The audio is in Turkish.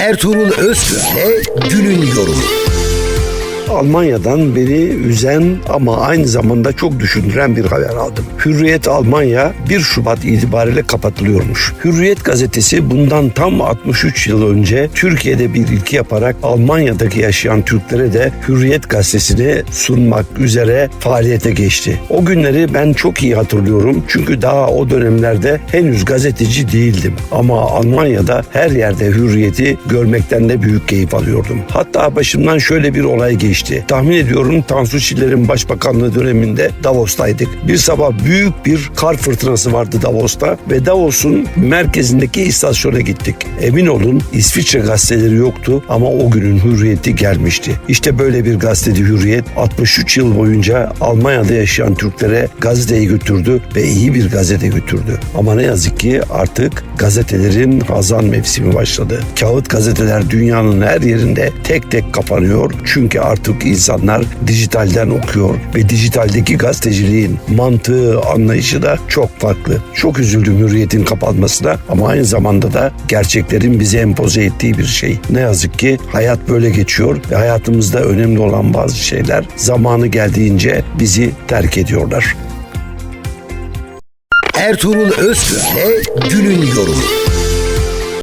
Ertuğrul Özkürk'le günün yorumu. Almanya'dan beni üzen ama aynı zamanda çok düşündüren bir haber aldım. Hürriyet Almanya 1 Şubat itibariyle kapatılıyormuş. Hürriyet gazetesi bundan tam 63 yıl önce Türkiye'de bir ilki yaparak Almanya'daki yaşayan Türklere de Hürriyet gazetesini sunmak üzere faaliyete geçti. O günleri ben çok iyi hatırlıyorum çünkü daha o dönemlerde henüz gazeteci değildim. Ama Almanya'da her yerde Hürriyet'i görmekten de büyük keyif alıyordum. Hatta başımdan şöyle bir olay geçti. Tahmin ediyorum Tansu Çiller'in başbakanlığı döneminde Davos'taydık. Bir sabah büyük bir kar fırtınası vardı Davos'ta ve Davos'un merkezindeki istasyona gittik. Emin olun İsviçre gazeteleri yoktu ama o günün hürriyeti gelmişti. İşte böyle bir gazeteci Hürriyet 63 yıl boyunca Almanya'da yaşayan Türklere gazeteyi götürdü ve iyi bir gazete götürdü. Ama ne yazık ki artık gazetelerin hazan mevsimi başladı. Kağıt gazeteler dünyanın her yerinde tek tek kapanıyor. Çünkü artık insanlar dijitalden okuyor ve dijitaldeki gazeteciliğin mantığı, anlayışı da çok farklı. Çok üzüldüm hürriyetin kapanmasına ama aynı zamanda da gerçeklerin bize empoze ettiği bir şey. Ne yazık ki hayat böyle geçiyor ve hayatımızda önemli olan bazı şeyler zamanı geldiğince bizi terk ediyorlar. Ertuğrul Özkürk'le günün yorumu.